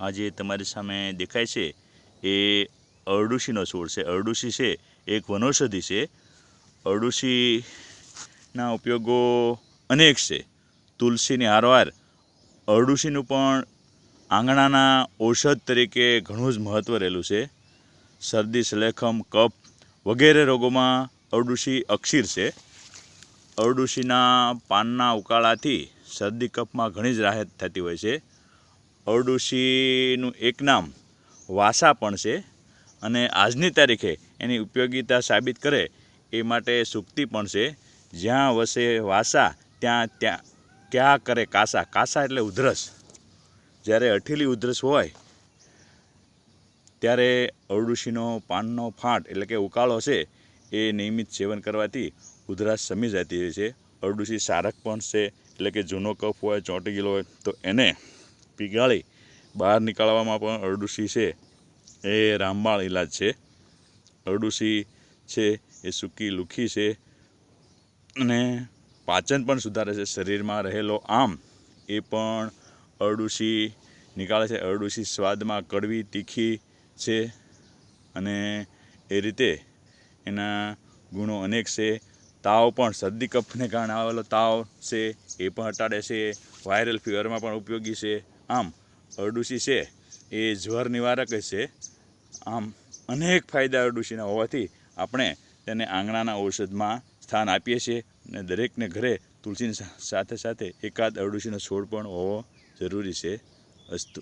આ જે તમારી સામે દેખાય છે એ અરડુસીનો છોડ છે. અરડુસી છે, એક વનૌષધિ છે. અરડુસીના ઉપયોગો અનેક છે. તુલસીની હારવાર અરડુસીનું પણ આંગણાના ઔષધ તરીકે ઘણું જ મહત્ત્વ રહેલું છે. શરદી, સલેખમ, કફ વગેરે રોગોમાં અરડુસી અક્ષીર છે. અરડુસીના પાનના ઉકાળાથી શરદી, કફમાં ઘણી જ રાહત થતી હોય છે. અરડુસીનું એક નામ વાસા પણ છે અને આજની તારીખે એની ઉપયોગિતા સાબિત કરે એ માટે સુક્તિ પણ છે. જ્યાં વસે વાસા, ત્યાં ત્યાં ક્યાં કરે કાસા? કાસા એટલે ઉધરસ. જ્યારે અઠીલી ઉધરસ હોય, ત્યારે અરડુસીનો પાનનો ફાંટ એટલે કે ઉકાળો છે એ નિયમિત સેવન કરવાથી ઉધરસ શમી જતી હોય છે. અરડુસી સારક પણ છે એટલે કે જૂનો કફ હોય, ચોંટી ગયેલો હોય તો એને પીગાળી. બહાર નીકાળવામાં પણ અરડુસી છે. એ રામબાણ ઇલાજ છે. અરડુસી છે, એ સૂકી લુખી છે અને પાચન પણ સુધારે છે. શરીરમાં રહેલો આમ એ પણ અરડુસી નીકાળે છે. અરડુસી સ્વાદમાં કડવી, તીખી છે અને એ રીતે એના ગુણો અનેક છે. તાવ પણ શરદી કફને કારણે આવેલો તાવ છે, એ પણ હટાડે છે. વાયરલ ફીવરમાં પણ ઉપયોગી છે. આમ, અરડુસી છે, એ જ્વર નિવારક છે. આમ, અનેક ફાયદા અરડુસીના હોવાથી આપણે તેને આંગણાના ઔષધમાં સ્થાન આપીએ છીએ અને દરેકને ઘરે તુલસીની સાથે સાથે એકાદ અરડુસીનો છોડ પણ હોવો જરૂરી છે અસ્તુ